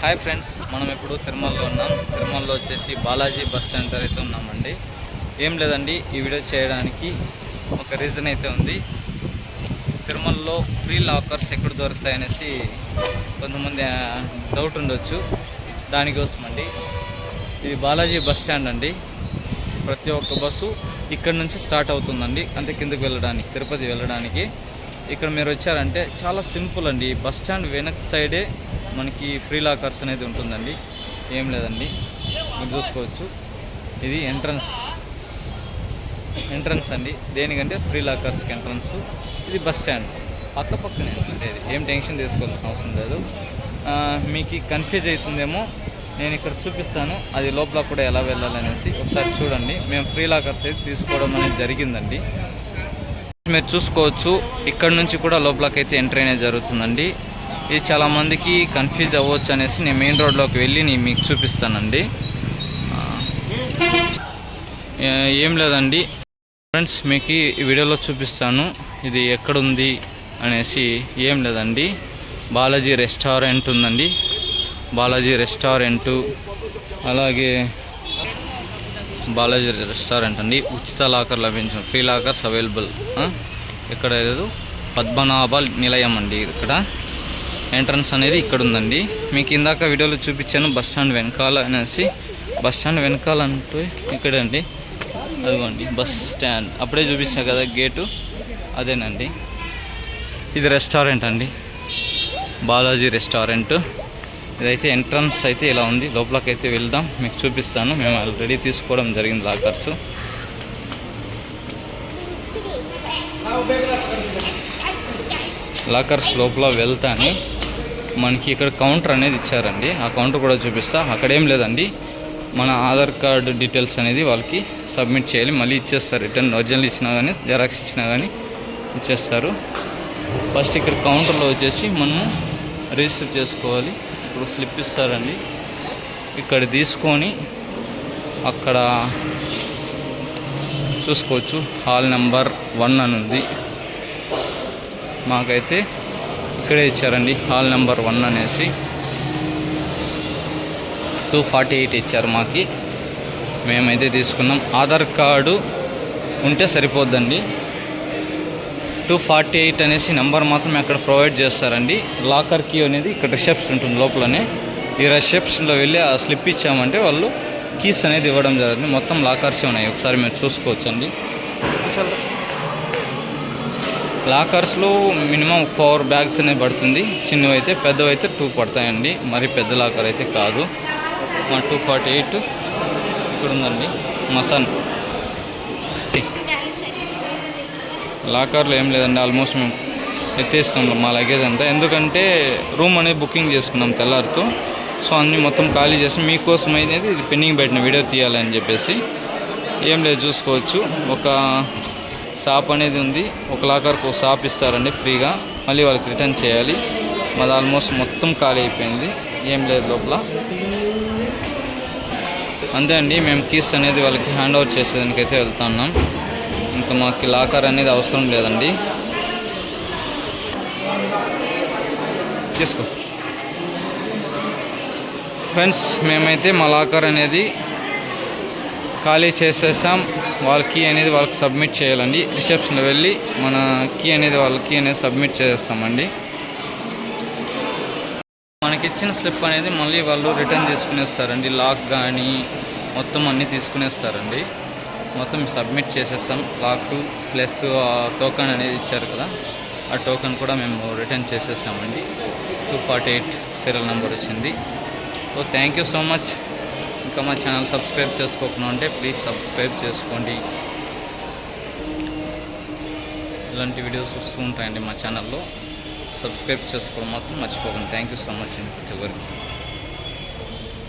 Hi friends మనం ఇప్పుడు తిరుమలలో ఉన్నాం. తిరుమలలో వచ్చేసి బాలాజీ బస్ స్టాండ్ దగ్గర అయితే ఉన్నామండి. ఏం లేదండి ఈ వీడియో చేయడానికి ఒక రీజన్ అయితే ఉంది. తిరుమలలో ఫ్రీ లాకర్స్ ఎక్కడ దొరుకుతాయి అనేసి కొంతమంది డౌట్ ఉండొచ్చు. దానికోసం అండి ఇది బాలాజీ బస్ స్టాండ్ అండి. ప్రతి ఒక్క బస్సు ఇక్కడ నుంచి స్టార్ట్ అవుతుందండి. అంటే కిందకి వెళ్ళడానికి తిరుపతి వెళ్ళడానికి. ఇక్కడ మీరు వచ్చారంటే చాలా సింపుల్ అండి. బస్ స్టాండ్ వెనక్ సైడే మనకి ఫ్రీ లాకర్స్ అనేది ఉంటుందండి. ఏం లేదండి. మీరు చూసుకోవచ్చు. ఇది ఎంట్రన్స్. ఎంట్రన్స్ అండి. దేనికంటే ఫ్రీ లాకర్స్కి ఎంట్రన్స్. ఇది బస్ స్టాండ్. పక్క పక్కనే ఉండేది ఏం టెన్షన్ తీసుకోవాల్సిన అవసరం లేదు. మీకు కన్ఫ్యూజ్ అవుతుందేమో నేను ఇక్కడ చూపిస్తాను. అది లోపల కూడా ఎలా వెళ్ళాలనేసి ఒకసారి చూడండి. మేము ఫ్రీ లాకర్స్ అయితే తీసుకోవడం అనేది జరిగిందండి. మీరు చూసుకోవచ్చు. ఇక్కడ నుంచి కూడా లోపలకైతే ఎంట్రీ అనేది జరుగుతుందండి. ఇది చాలా మందికి కన్ఫ్యూజ్ అవ్వచ్చు అనేసి నేను మెయిన్ రోడ్లోకి వెళ్ళి నేను మీకు చూపిస్తానండి. ఏం లేదండి. ఫ్రెండ్స్ మీకు ఈ వీడియోలో చూపిస్తాను. ఇది ఎక్కడుంది అనేసి ఏం లేదండి. బాలాజీ రెస్టారెంట్ ఉందండి. బాలాజీ రెస్టారెంటు. అలాగే బాలాజీ రెస్టారెంట్ అండి. ఉచిత లాకర్ లభించిన ఫ్రీ లాకర్స్ అవైలబుల్ ఇక్కడ లేదు పద్మనాభ నిలయం అండి ఇక్కడ. ఎంట్రన్స్ అనేది ఇక్కడ ఉందండి మీకు ఇందాక వీడియోలో చూపించాను బస్ స్టాండ్ వెనకాల అనేసి. బస్ స్టాండ్ వెనకాల అంటే ఇక్కడే అండి అదిగోండి బస్ స్టాండ్. అప్పుడే చూపించా కదా గేటు. అదేనండి. ఇది రెస్టారెంట్ అండి. బాలాజీ రెస్టారెంట్. ఇదైతే ఎంట్రన్స్ అయితే ఇలా ఉంది. లోపలికి అయితే వెళ్దాం. మీకు చూపిస్తాను. మేము ఆల్రెడీ తీసుకోవడం జరిగింది లాకర్స్. లాకర్స్ లోపల వెళ్తాను. మనకి ఇక్కడ కౌంటర్ అనేది ఇచ్చారండి. ఆ కౌంటర్ కూడా చూపిస్తా. అక్కడేం లేదండి. మన ఆధార్ కార్డు డీటెయిల్స్ అనేది వాళ్ళకి సబ్మిట్ చేయాలి. మళ్ళీ ఇచ్చేస్తారు. రిటర్న్ ఒరిజినల్ ఇచ్చినా కానీ జెరాక్స్ ఇచ్చినా కానీ ఇచ్చేస్తారు. ఫస్ట్ ఇక్కడ కౌంటర్లో వచ్చేసి మనము రిజిస్టర్ చేసుకోవాలి. ఇప్పుడు స్లిప్ ఇస్తారండి. ఇక్కడ తీసుకొని అక్కడ చూసుకోవచ్చు. హాల్ నెంబర్ వన్ అని ఉంది మాకైతే ఇక్కడే ఇచ్చారండి. హాల్ నెంబర్ వన్ అనేసి. టూ ఫార్టీ ఎయిట్ ఇచ్చారు మాకి. మేమైతే తీసుకున్నాం. ఆధార్ కార్డు ఉంటే సరిపోద్దండి. టూ ఫార్టీ ఎయిట్ అనేసి నెంబర్ మాత్రం అక్కడ ప్రొవైడ్ చేస్తారండి. లాకర్ కీ అనేది ఇక్కడ రిసెప్షన్ ఉంటుంది లోపలనే. ఈ రిసెప్షన్లో వెళ్ళి ఆ స్లిప్ ఇచ్చామంటే వాళ్ళు కీస్ అనేది ఇవ్వడం జరుగుతుంది. మొత్తం లాకర్స్ ఉన్నాయి. ఒకసారి మీరు చూసుకోవచ్చండి. లాకర్స్లో మినిమం ఫోర్ బ్యాగ్స్ అనేది పడుతుంది. చిన్నవి అయితే పెద్దవి అయితే టూ పడతాయండి. మరి పెద్ద లాకర్ అయితే కాదు. మా టూ ఫార్టీ ఎయిట్ ఇక్కడ ఉందండి మసన్. లాకర్లో ఏం లేదండి. ఆల్మోస్ట్ మేము ఎత్తేస్తాం మా లగేజ్ అంతా. ఎందుకంటే రూమ్ అనేది బుకింగ్ చేసుకున్నాం తెల్లారితో. సో అన్నీ మొత్తం ఖాళీ చేసి మీకోసం అనేది ఇది పెండింగ్ పెట్టిన వీడియో తీయాలని చెప్పేసి. ఏం లేదు చూసుకోవచ్చు. ఒక షాప్ అనేది ఉంది. ఒక లాకర్కి ఒక షాప్ ఇస్తారండి ఫ్రీగా. మళ్ళీ వాళ్ళకి రిటర్న్ చేయాలి. మాది ఆల్మోస్ట్ మొత్తం ఖాళీ అయిపోయింది. ఏం లేదు లోపల. అంతే అండి. మేము కీస్ అనేది వాళ్ళకి హ్యాండ్ ఓవర్ చేసేదానికైతే వెళ్తున్నాం. ఇంకా మాకు లాకర్ అనేది అవసరం లేదండి. తీసుకో. ఫ్రెండ్స్ మేమైతే మా లాకర్ అనేది ఖాళీ చేసేసాం. వాళ్ళ కీ అనేది వాళ్ళకి సబ్మిట్ చేయాలండి. రిసెప్షన్లో వెళ్ళి మన కీ అనేది వాళ్ళ కీ అనేది సబ్మిట్ చేస్తామండి మనకిచ్చిన స్లిప్ అనేది మళ్ళీ వాళ్ళు రిటర్న్ తీసుకునేస్తారండి. లాక్ కానీ మొత్తం అన్నీ తీసుకునేస్తారండి. మొత్తం సబ్మిట్ చేసేస్తాం. లాక్ ప్లస్ ఆ టోకెన్ అనేది ఇచ్చారు కదా ఆ టోకెన్ కూడా మేము return చేసేసామండి two forty eight serial number వచ్చింది. So thank you so much. ఇంకా మా ఛానల్ సబ్స్క్రైబ్ చేసుకోకుండా ఉంటే ప్లీజ్ సబ్స్క్రైబ్ చేసుకోండి. ఇలాంటి వీడియోస్ వస్తూ ఉంటాయండి మా ఛానల్లో. సబ్స్క్రైబ్ చేసుకోవడం మాత్రం మర్చిపోకండి. థ్యాంక్ యూ సో మచ్ అండి. ప్రతి ఒక్కరికి